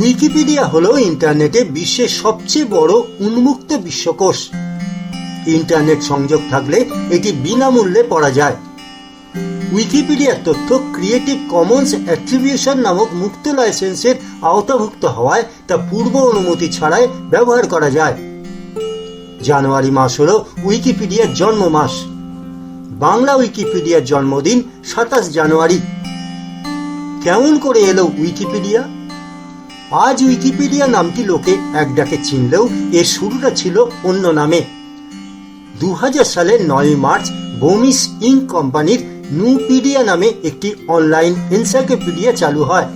Wikipedia হলো ইন্টারনেটে বিশ্বের সবচেয়ে বড় উন্মুক্ত বিশ্বকোষ। ইন্টারনেট সংযোগ থাকলে এটি বিনামূল্যে পড়া যায়। উইকিপিডিয়ার তথ্য ক্রিয়েটিভ কমন্স অ্যাট্রিবিউশন নামক মুক্ত লাইসেন্সের আওতাভুক্ত হওয়ায় তা পূর্ব অনুমতি ছাড়াই ব্যবহার করা যায়। জানুয়ারি মাস হল উইকিপিডিয়ার জন্ম মাস। বাংলা উইকিপিডিয়ার জন্মদিন সাতাশ জানুয়ারি। কেমন করে এলো উইকিপিডিয়া? আজ উইকিপিডিয়া নামটি লোকে এক ডাকে চিনলেও এর শুরুটা ছিল অন্য নামে। দু সালের নয় মার্চ বোমিস ইঙ্ক কোম্পানির নিউপিডিয়া নামে একটি অনলাইন এনসাইক্লোপিডিয়া চালু হয়।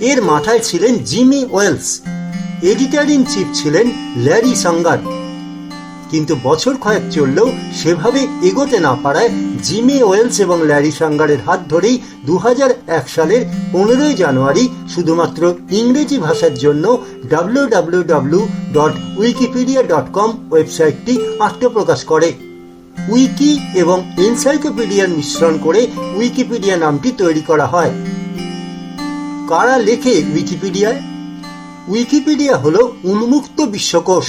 এর মাথায় ছিলেন Jimmy Wales. Editor in chief ছিলেন ল্যারি সাঙ্গার। কিন্তু বছর কয়েক চললেও সেভাবে এগোতে না পারায় জিমি ওয়েলস এবং ল্যারি সাঙ্গারের হাত ধরেই দু এক সালের পনেরোই জানুয়ারি শুধুমাত্র ইংরেজি ভাষার জন্য W W dot Wikipedia dot com ওয়েবসাইটটি আত্মপ্রকাশ করে। উইকি এবং এনসাইক্লোপিডিয়ার মিশ্রণ করে উইকিপিডিয়া নামটি তৈরি করা হয়। কারা লেখে উইকিপিডিয়ায়? উইকিপিডিয়া হলো উন্মুক্ত বিশ্বকোষ।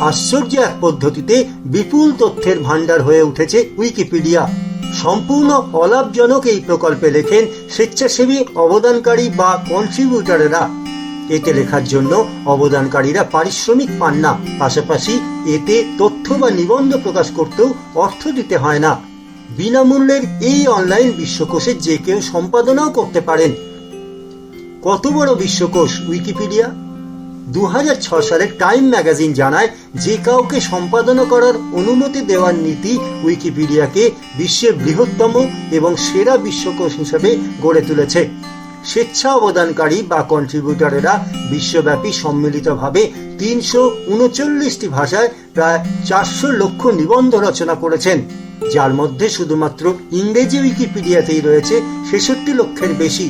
আশ্চর্য এক পদ্ধতিতে বিপুল তথ্যের ভাণ্ডার হয়ে উঠেছে উইকিপিডিয়া। সম্পূর্ণ অলাভজনক এই প্রকল্পে লেখেন স্বেচ্ছাসেবী অবদানকারী বা কন্ট্রিবিউটারেরা এতে লেখার জন্য অবদানকারীরা পারিশ্রমিক পান না। পাশাপাশি এতে তথ্য বা নিবন্ধ প্রকাশ করতেও অর্থ দিতে হয় না। বিনামূল্যের এই অনলাইন বিশ্বকোষে যে কেউ সম্পাদনাও করতে পারেন। কত বড় বিশ্বকোষ উইকিপিডিয়া? দু টাইম ম্যাগাজিন জানায়, যে কাউকে সম্পাদনা করার অনুমতি দেওয়ার নীতি উইকিপিডিয়াকে বিশ্বের বৃহত্তম এবং সেরা বিশ্বকোষ হিসেবে গড়ে তুলেছে। স্বেচ্ছা অবদানকারী বা কন্ট্রিবিউটারেরা বিশ্বব্যাপী সম্মিলিতভাবে তিনশো উনচল্লিশটি ভাষায় প্রায় চারশো লক্ষ নিবন্ধ রচনা করেছেন, যার মধ্যে শুধুমাত্র ইংরেজি উইকিপিডিয়াতেই রয়েছে ছেষট্টি লক্ষের বেশি।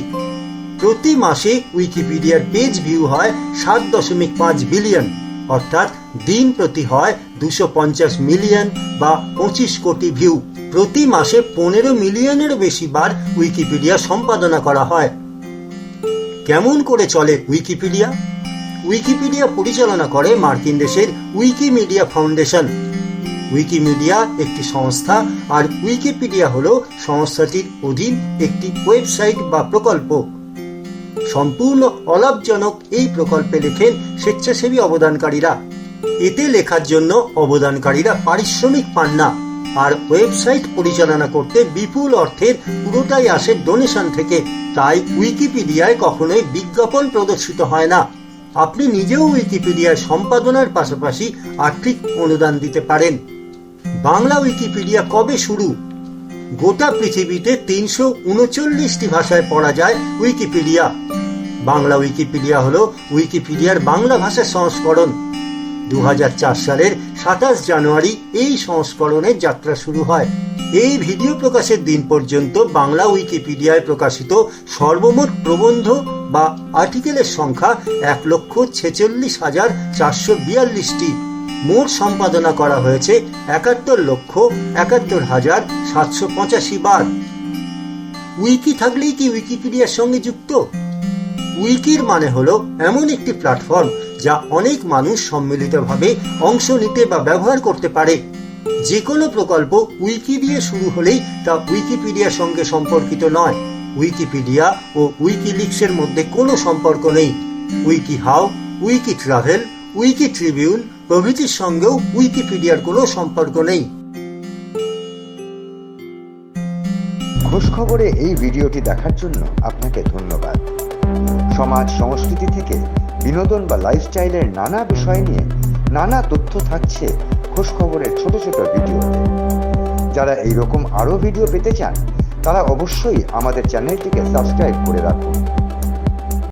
প্রতি মাসে উইকিপিডিয়ার পেজ ভিউ হয় সাত দশমিক পাঁচ বিলিয়ন। অর্থাৎ দিন প্রতি হয় দুশো পঞ্চাশ মিলিয়ন বা পঁচিশ কোটি ভিউ। প্রতি মাসে পনেরো মিলিয়নেরও বেশি বার উইকিপিডিয়া সম্পাদনা করা হয়। কেমন করে চলে উইকিপিডিয়া? উইকিপিডিয়া পরিচালনা করে মার্কিন দেশের উইকিমিডিয়া ফাউন্ডেশন। উইকিমিডিয়া একটি সংস্থা আর উইকিপিডিয়া হল সংস্থাটির অধীন একটি ওয়েবসাইট বা প্রকল্প। সম্পূর্ণ অলাভজনক এই প্রকল্পে লেখেন স্বেচ্ছাসেবী অবদানকারীরা। এতে লেখার জন্য অবদানকারীরা পারিশ্রমিক পান না আর ওয়েবসাইট পরিচালনা করতে বিপুল অর্থের পুরোটাই আসে ডোনেশন থেকে। তাই উইকিপিডিয়ায় কখনোই বিজ্ঞাপন প্রদর্শিত হয় না। আপনি নিজেও উইকিপিডিয়ায় সম্পাদনার পাশাপাশি আর্থিক অনুদান দিতে পারেন। বাংলা উইকিপিডিয়া কবে শুরু? গোটা পৃথিবীতে তিনশো উনচল্লিশটি ভাষায় পড়া যায় উইকিপিডিয়া। বাংলা উইকিপিডিয়া হলো উইকিপিডিয়ার বাংলা ভাষার সংস্করণ। দু হাজার চার সালের সাতাশ জানুয়ারি এই সংস্করণের যাত্রা শুরু হয়। এই ভিডিও প্রকাশের দিন পর্যন্ত বাংলা উইকিপিডিয়ায় প্রকাশিত সর্বমোট প্রবন্ধ বা আর্টিকেলের সংখ্যা এক লক্ষ ছেচল্লিশ হাজার চারশো বিয়াল্লিশটি। মোট সম্পাদনা করা হয়েছে একাত্তর লক্ষ একাত্তর হাজার সাতশো পঁচাশি বার। উইকি থাকলেই কি উইকিপিডিয়ার সঙ্গে যুক্ত? উইকির মানে হলো এমন একটি প্ল্যাটফর্ম যা অনেক মানুষ সম্মিলিতভাবে অংশ নিতে বা ব্যবহার করতে পারে। যে কোনো প্রকল্প উইকি দিয়ে শুরু হলেই তা উইকিপিডিয়ার সঙ্গে সম্পর্কিত নয়। উইকিপিডিয়া ও উইকিলিক্সের মধ্যে কোনো সম্পর্ক নেই। WikiHow wiki travel wiki Tribune প্রভৃতির সঙ্গেও উইকিপিডিয়ার কোনো সম্পর্ক নেই। খোঁজ খবরে এই ভিডিওটি দেখার জন্য আপনাকে ধন্যবাদ। সমাজ সংস্কৃতি থেকে বিনোদন বা লাইফস্টাইলের নানা বিষয় নিয়ে নানা তথ্য থাকছে খোঁজ খবরের ছোট ছোট ভিডিওতে। যারা এই রকম আরও ভিডিও পেতে চান, তারা অবশ্যই আমাদের চ্যানেলটিকে সাবস্ক্রাইব করে রাখুন।